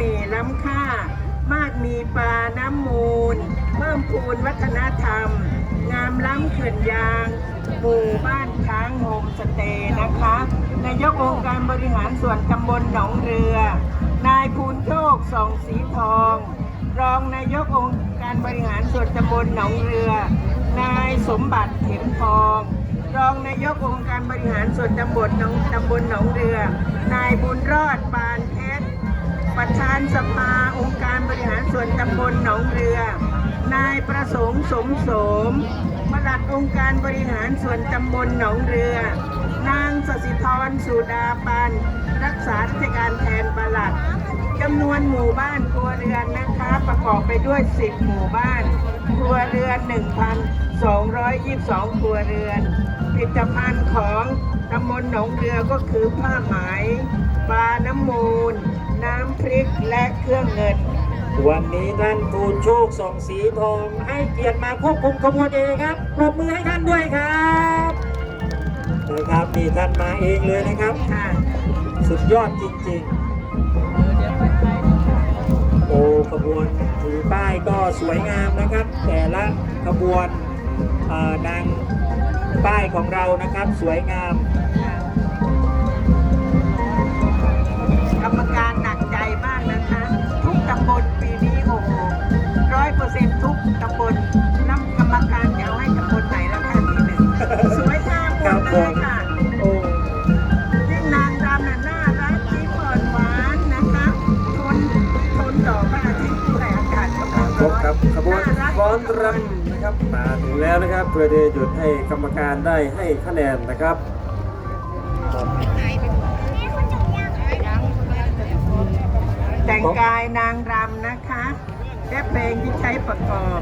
มีล้ำค่า มากมีปลาน้ำมูล เพิ่มพูนวัฒนธรรม งามล้ำเขื่อนยางหมู่บ้านช้างโฮมสเตย์นะคะนายกองค์การบริหารส่วนตำบลหนองเรือ นายภูนโชคสองสีทอง รองนายกองค์การบริหารส่วนตำบลหนองเรือ นายสมบัติเข็มทอง รองนายกองค์การบริหารส่วนตำบลหนองตำบลหนองเรือ นายบุญรอดปาน ประธานสภาองค์การบริหารส่วนตำบลหนองเรือ นายประสงค์สมสมปลัดองค์การบริหารส่วนตำบลหนองเรือ นางสสิธรสุดาปันรักษาราชการแทนปลัดจำนวนหมู่บ้านครัวเรือนนะคะ ประกอบไปด้วย 10 หมู่บ้าน ครัวเรือน 1,222 ครัวเรือน ผลิตภัณฑ์ของตำบลหนองเรือก็คือผ้าไหมปลาน้ำมูล น้ำพริกและเครื่องเงิน วันนี้ท่านทูลโชคส่องสีทองให้เกียรติมาควบคุมขบวนเองครับปรบมือให้ท่านด้วยครับนะครับนี่ท่านมาเองเลยนะครับค่ะสุดยอดจริงๆ โอ้ขบวนถือป้ายก็สวยงามนะครับ แต่ละขบวนเอ่อนางป้ายของเรานะครับสวยงาม เปอร์เซ็นต์ทุกตำบลน้ำกรรมการจะเอาให้ตำบลไหนแล้วค่ะทีหนึ่งสวยงามหมดเลยค่ะโอ้ยิ่งนางรำน่ะน่ารักยิ้มอ่อนหวานนะคะทนทนต่อพระอาทิตย์ด้วยอากาศกำลังครร้บอนครับขบวนน่ารักฟ้อนรำนะครับมาถึงแล้วนะครับ เพื่อที่จะหยุดให้กรรมการได้ให้คะแนนนะครับ แต่งกายนางรำนะคะ และเพลงที่ใช้ประกอบ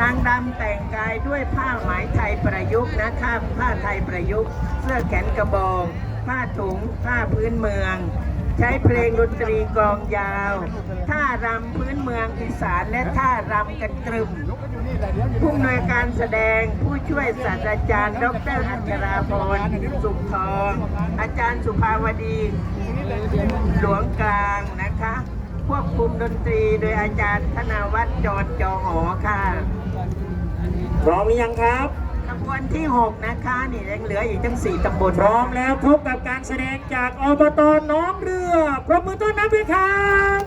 นางรำแต่งกายด้วยผ้าไหมไทยประยุกต์นะคะผ้าไทยประยุกต์ เสื้อแขนกระบอก ผ้าถุง ผ้าพื้นเมือง ใช้เพลงดนตรีกลองยาวท่ารำพื้นเมืองอีสานและท่ารำกันตรึมผู้อำนวยการแสดงผู้ช่วยศาสตราจารย์ ดรอัชราพรสุขทอง อาจารย์สุภาวดีหลวงกลางนะคะ ควบคุมดนตรีโดยอาจารย์ธนาวัฒน์จรจอหอค่ะพร้อมหรือยังครับขบวนที่ 6 นะคะนี่ยังเหลืออีกทั้ง 4ตำบลพร้อมแล้วพบกับการแสดงจากอบตหน้องเรือปรบมือต้อนรับด้วยครับ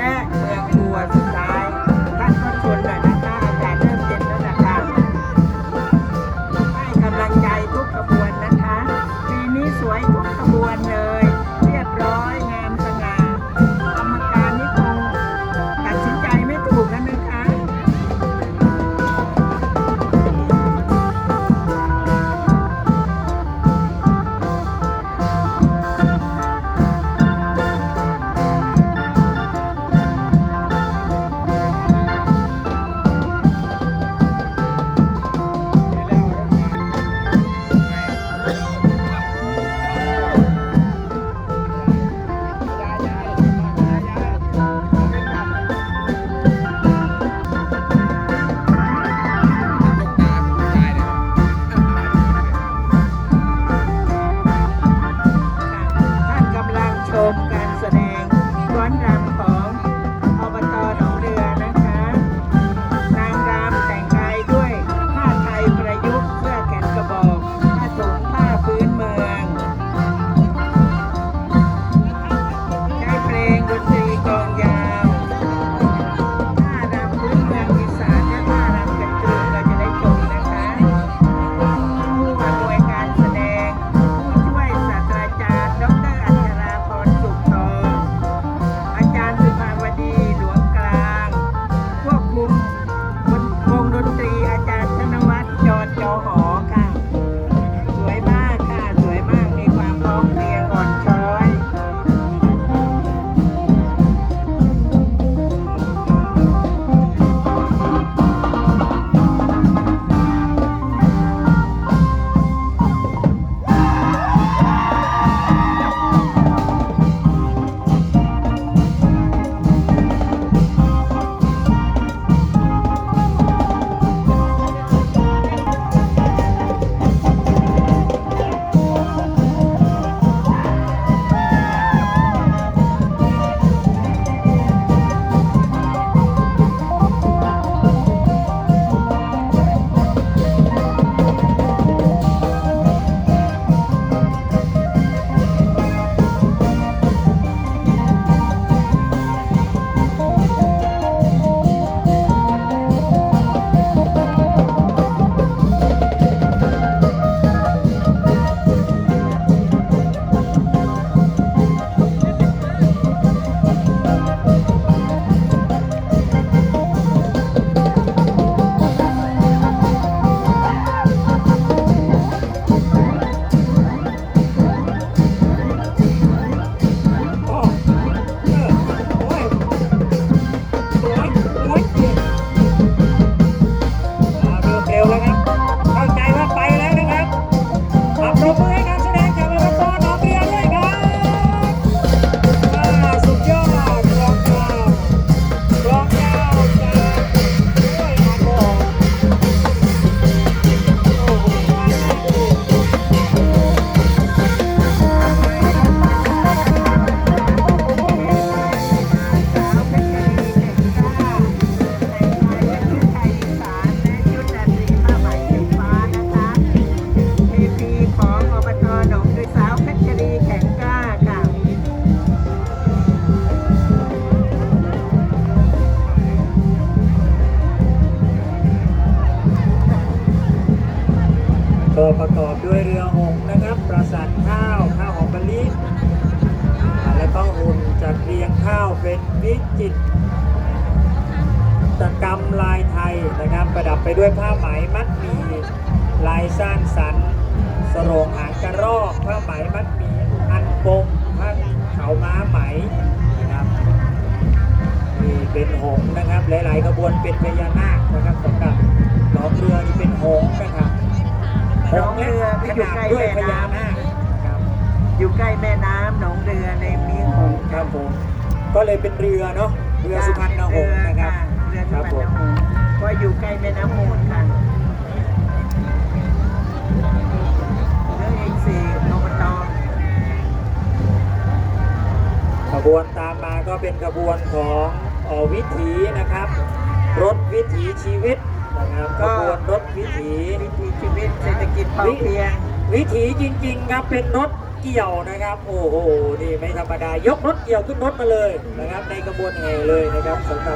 นะ งส์นะครับ ปราสาทข้าว ข้าวหอมมะลิอ่าแล้วก็หุ่นจัดเรียงข้าวเป็นวิจิตรกรรมลายไทยนะครับ ประดับไปด้วยผ้าไหมมัดหมีลายสร้างสรรค์สโรงหางกระรอกผ้าไหมมัดหมีอันปมผ้าเขาม้าไหมนะครับนี่เป็นหงนะครับ หลายๆขบวนเป็นพญานาคนะครับสำหรับหนองเรือนี่เป็นหงนะครับ หงส์และขนาดด้วยพญานาคนะครับอยู่ใกล้แม่น้ำหนองเรือในมีหงส์ครับผมก็เลยเป็นเรือเนาะเรือสุพรรณหงส์นะครับเรือคสุรับพรรผณมหงส์ก็อยู่ใกล้แม่น้ำมูลค่ะเรื่องอีกสี่อบตขบวนตามมาก็เป็นขบวนของเอ่อวิถีนะครับ รถวิถีชีวิตนะครับ ขบวนรถวิถีวิถีชีวิตเศรษฐกิจพอเพียงวิถีจริง ๆ ครับเป็นรถเกี่ยวนะครับ โอ้โหนี่ไม่ธรรมดายกรถเกี่ยวขึ้นรถมาเลยนะครับ ในกระบวนแห่เลยนะครับสำหรับ